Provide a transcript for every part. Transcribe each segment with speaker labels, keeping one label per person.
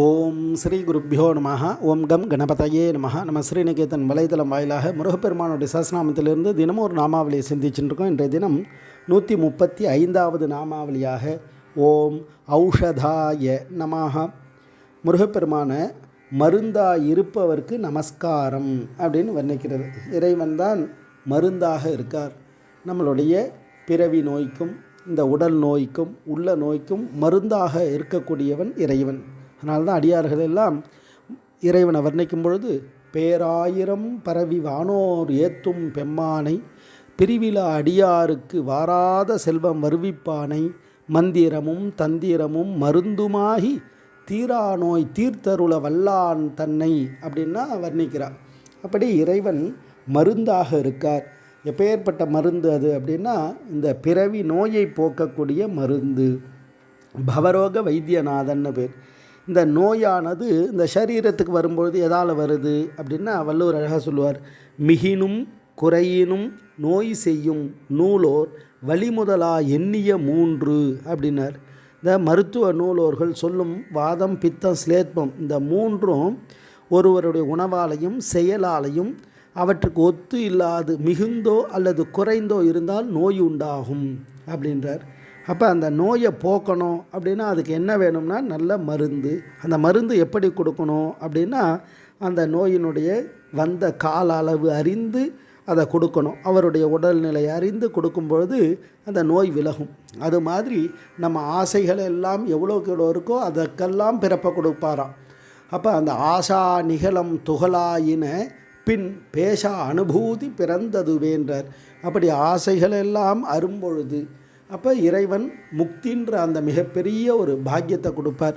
Speaker 1: ஓம் ஸ்ரீ குருப்பியோ நம ஓம் கம் கணபதையே நம நம்ம ஸ்ரீநிகேதன் வலைதளம் வாயிலாக முருகப்பெருமானுடைய சஸ்நாமத்திலிருந்து தினமும் ஒரு நாமாவளியை சிந்திச்சுட்டு இன்றைய தினம் நூற்றி முப்பத்தி ஐந்தாவது நாமாவளியாக ஓம் ஔஷதாய நமாக முருகப்பெருமான மருந்தாய் இருப்பவர்க்கு நமஸ்காரம் அப்படின்னு வர்ணிக்கிறது. இறைவன் தான் மருந்தாக இருக்கார். நம்மளுடைய பிறவி நோய்க்கும் இந்த உடல் நோய்க்கும் உள்ள நோய்க்கும் மருந்தாக இருக்கக்கூடியவன் இறைவன். அதனால்தான் அடியார்கள் எல்லாம் இறைவனை வர்ணிக்கும் பொழுது பேராயிரம் பரவி வானோர் ஏத்தும் பெம்மானை பிரிவிழா அடியாருக்கு வாராத செல்வம் வருவிப்பானை மந்திரமும் தந்திரமும் மருந்துமாகி தீரா நோய் தீர்த்தருள வல்லான் தன்னை அப்படின்னா வர்ணிக்கிறார். அப்படி இறைவன் மருந்தாக இருக்கார். எப்பேற்பட்ட மருந்து அது அப்படின்னா இந்த பிறவி நோயை போக்கக்கூடிய மருந்து. பவரோக வைத்தியநாதன்னு பேர். இந்த நோயானது இந்த சரீரத்துக்கு வரும்பொழுது எதால் வருது அப்படின்னா வள்ளுவர் அழகாக சொல்லுவார் மிகினும் குறையினும் நோய் செய்யும் நூலோர் வழிமுதலா எண்ணிய மூன்று அப்படின்னார். இந்த மருத்துவ நூலோர்கள் சொல்லும் வாதம் பித்தம் ஸ்லேத்மம் இந்த மூன்றும் ஒருவருடைய உணவாலையும் செயலாலையும் அவற்றுக்கு ஒத்து இல்லாது மிகுந்தோ அல்லது குறைந்தோ இருந்தால் நோய் உண்டாகும் அப்படின்றார். அப்போ அந்த நோயை போக்கணும் அப்படின்னா அதுக்கு என்ன வேணும்னா நல்ல மருந்து. அந்த மருந்து எப்படி கொடுக்கணும் அப்படின்னா அந்த நோயினுடைய வந்த கால அளவு அறிந்து அதை கொடுக்கணும். அவருடைய உடல்நிலை அறிந்து கொடுக்கும்பொழுது அந்த நோய் விலகும். அது மாதிரி நம்ம ஆசைகள் எல்லாம் எவ்வளோக்கு எவ்வளோ இருக்கோ அதற்கெல்லாம் பிறப்ப கொடுப்பாராம். அப்போ அந்த ஆசா நிகழம் துகளாயின பின் பேச அனுபூதி பிறந்ததுவேன்றார். அப்படி ஆசைகள் எல்லாம் அரும்பொழுது அப்போ இறைவன் முக்தின்ற அந்த மிகப்பெரிய ஒரு பாக்கியத்தை கொடுப்பார்.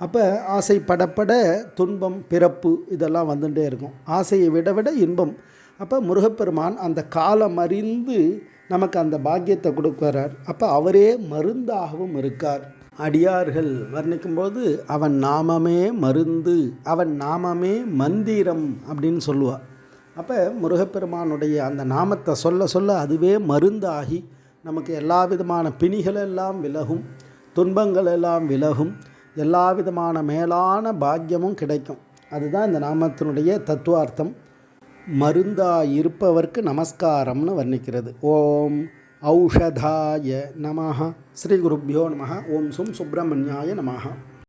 Speaker 1: அப்போ ஆசைப்படப்பட துன்பம் பிறப்பு இதெல்லாம் வந்துட்டே இருக்கும். ஆசையை விட விட இன்பம். அப்போ முருகப்பெருமான் அந்த காலம் அறிந்து நமக்கு அந்த பாக்கியத்தை கொடுக்குறார். அப்போ அவரே மருந்தாகவும் இருக்கார். அடியார்கள் வர்ணிக்கும்போது அவன் நாமமே மருந்து அவன் நாமமே மந்திரம் அப்படின்னு சொல்லுவாள் அப்போ முருகப்பெருமானுடைய அந்த நாமத்தை சொல்ல சொல்ல அதுவே மருந்தாகி நமக்கு எல்லா விதமான பிணிகளெல்லாம் விலகும் துன்பங்கள் எல்லாம் விலகும் எல்லா விதமான மேலான பாக்கியமும் கிடைக்கும். அதுதான் இந்த நாமத்தினுடைய தத்துவார்த்தம். மருந்தாய் இருப்பவர்க்கு நமஸ்காரம்னு வர்ணிக்கிறது. ஓம் ஔஷதாய நமஹ. ஸ்ரீ குருப்பியோ நமஹ. ஓம் சும் சுப்பிரமணியாய நமஹா.